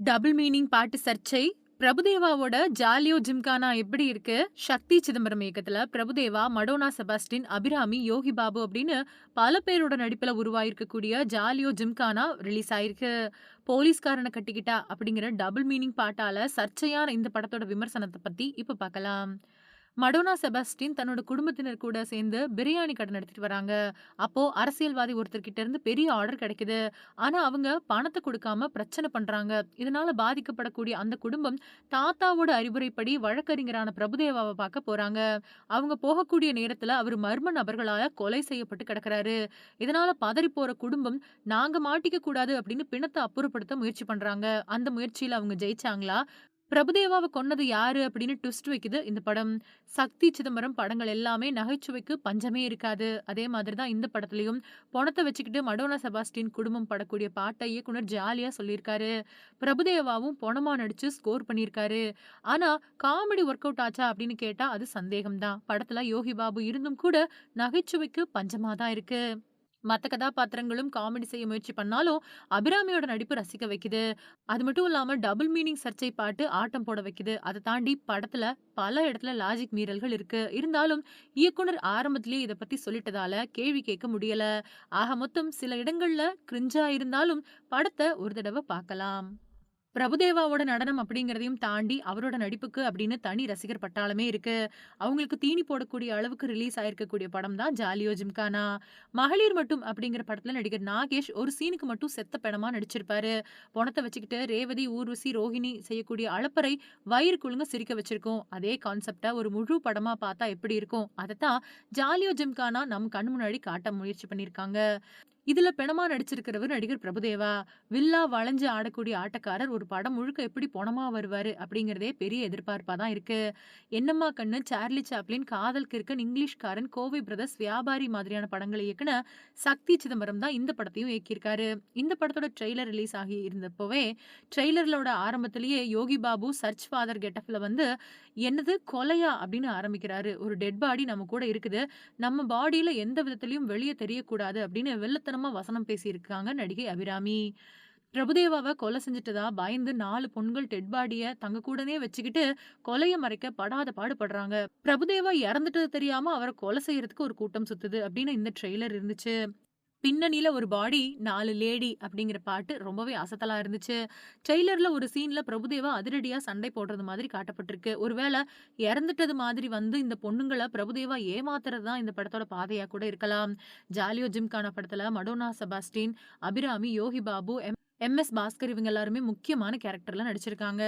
Double meaning பாட்டு சர்ச்சை. பிரபுதேவாவோட ஜாலியோ ஜிம்கானா எப்படி இருக்கு? சக்தி சிதம்பரம் இயக்கத்துல பிரபுதேவா மடோனா செபாஸ்டின் அபிராமி யோகி பாபு அப்படின்னு பல பேரோட நடிப்புல உருவாயிருக்கக்கூடிய ஜாலியோ ஜிம்கானா ரிலீஸ் ஆயிருக்கு. போலீஸ்காரனை கட்டிக்கிட்டா அப்படிங்கிற டபுள் மீனிங் பாட்டால சர்ச்சையான இந்த படத்தோட விமர்சனத்தை பத்தி இப்ப பார்க்கலாம். மடோனா செபாஸ்டின் தன்னோட குடும்பத்தினர் கூட சேர்ந்து பிரியாணி கடை நடத்திட்டு வராங்க. அப்போ அரசியல்வாதி ஒருத்தர்கிட்ட இருந்து பெரிய ஆர்டர் கிடைக்குது. ஆனா அவங்க பணத்தை கொடுக்காம பிரச்சனை பண்றாங்க. இதனால பாதிக்கப்படக்கூடிய அந்த குடும்பம் தாத்தாவோட அறிவுரைப்படி வழக்கறிஞரான பிரபுதேவாவை பார்க்க போறாங்க. அவங்க போகக்கூடிய நேரத்துல அவர் மர்ம நபர்களால கொலை செய்யப்பட்டு கிடக்குறாரு. இதனால பதறி போற குடும்பம் நாங்க மாட்டிக்க கூடாது அப்படின்னு பிணத்தை அப்புறப்படுத்த முயற்சி பண்றாங்க. அந்த முயற்சியில அவங்க ஜெயிச்சாங்களா? பிரபுதேவாவை கொன்னது யாரு அப்படின்னு ட்விஸ்ட் வைக்குது. இந்த படம் சக்தி சிதம்பரம் படங்கள் எல்லாமே நகைச்சுவைக்கு பஞ்சமே இருக்காது. அதே மாதிரி தான் இந்த படத்துலயும் பணத்தை வச்சுக்கிட்டு மடோனா செபாஸ்டின் குடும்பம் படக்கூடிய பாட்டை இயக்குனர் ஜாலியா சொல்லியிருக்காரு. பிரபுதேவாவும் பணமாக நடிச்சு ஸ்கோர் பண்ணியிருக்காரு. ஆனா காமெடி ஒர்க் அவுட் ஆச்சா அப்படின்னு கேட்டா அது சந்தேகம்தான். படத்துல யோகி பாபு இருந்தும் கூட நகைச்சுவைக்கு பஞ்சமா தான் இருக்கு. மத்த கதாபாத்திரங்களும் காமெடி செய்ய முயற்சி பண்ணாலும் அபிராமியோட நடிப்பு ரசிக்க வைக்குது. அது மட்டும் இல்லாம டபுள் மீனிங் சர்ச்சை பாட்டு ஆட்டம் போட வைக்குது. அதை தாண்டி படத்துல பல இடத்துல லாஜிக் மீறல்கள் இருக்கு. இருந்தாலும் இயக்குனர் ஆரம்பத்திலேயே இதை பத்தி சொல்லிட்டதால கேள்வி கேட்க முடியல. ஆக மொத்தம் சில இடங்கள்ல கிரிஞ்சா இருந்தாலும் படத்தை ஒரு தடவை பார்க்கலாம். பிரபுதேவாவோட நடனம் அப்படிங்கிறதையும் தாண்டி அவரோட நடிப்புக்கு அப்படின்னு தனி ரசிகர் பட்டாளமே இருக்கு. அவங்களுக்கு தீனி போடக்கூடிய அளவுக்கு ரிலீஸ் ஆயிருக்கக்கூடிய படம் தான் ஜாலியோ ஜிம்கானா. மகளிர் மட்டும் அப்படிங்கிற படத்துல நடிகர் நாகேஷ் ஒரு சீனுக்கு மட்டும் செத்த படமா நடிச்சிருப்பாரு. பணத்தை வச்சுக்கிட்டு ரேவதி ஊர்வசி ரோஹிணி செய்யக்கூடிய அளப்பறை வயிறு குழுங்க சிரிக்க வச்சிருக்கோம். அதே கான்செப்டா ஒரு முழு படமா பார்த்தா எப்படி இருக்கும்? அதைத்தான் ஜாலியோ ஜிம்கானா நம் கண் முன்னாடி காட்ட முயற்சி பண்ணியிருக்காங்க. இதுல பிணமா நடிச்சிருக்கிறவர் நடிகர் பிரபுதேவா. வில்லா வளைஞ்சு ஆடக்கூடிய ஆட்டக்காரர் ஒரு படம் முழுக்க எப்படி பொணமா வருவாரு அப்படிங்கறதே பெரிய எதிர்பார்ப்பா தான் இருக்கு. என்னம்மா கண்ணு சார்லி சாப்ளின் காதல் கிற்கன் இங்கிலீஷ்காரன் கோவை பிரதர்ஸ் வியாபாரி மாதிரியான படங்களை இயக்குன சக்தி சிதம்பரம் தான் இந்த படத்தையும் இயக்கியிருக்காரு. இந்த படத்தோட ட்ரெய்லர் ரிலீஸ் ஆகி இருந்தப்போவே ட்ரெய்லர்களோட ஆரம்பத்திலேயே யோகி பாபு சர்ச் ஃபாதர் கெட்டப்ல வந்து என்னது கொலையா அப்படின்னு ஆரம்பிக்கிறாரு. ஒரு டெட் பாடி நம்ம கூட இருக்குது. நம்ம பாடியில எந்த விதத்திலையும் வெளியே தெரியக்கூடாது அப்படின்னு வெள்ளத்தனம் கேவலமா வசனம் பேசியிருக்காங்க நடிகை அபிராமி. பிரபுதேவாவை கொலை செஞ்சுட்டதா? பயந்து நாலு பொண்கள் டெட் பாடிய தங்க கூடனே வச்சுக்கிட்டு கொலையை மறைக்க படாத பாடுபடுறாங்க. பிரபுதேவா இறந்துட்டது தெரியாம அவரை கொலை செய்யறதுக்கு ஒரு கூட்டம் சுத்துது அப்படின்னு இந்த ட்ரெய்லர் இருந்துச்சு. பின்னணியில் ஒரு பாடி நாலு லேடி அப்படிங்கிற பாட்டு ரொம்பவே அசத்தலா இருந்துச்சு. ட்ரெய்லரில் ஒரு சீன்ல பிரபுதேவா அதிரடியா சண்டை போடுறது மாதிரி காட்டப்பட்டிருக்கு. ஒருவேளை இறந்துட்டது மாதிரி வந்து இந்த பொண்ணுங்களை பிரபுதேவா ஏமாத்துறது தான் இந்த படத்தோட பாதையா கூட இருக்கலாம். ஜாலியோ ஜிம்கான படத்துல Madonna Sebastian Abhirami Yogi Babu M M S Bhaskar இவங்க எல்லாருமே முக்கியமான கேரக்டர்லாம் நடிச்சிருக்காங்க.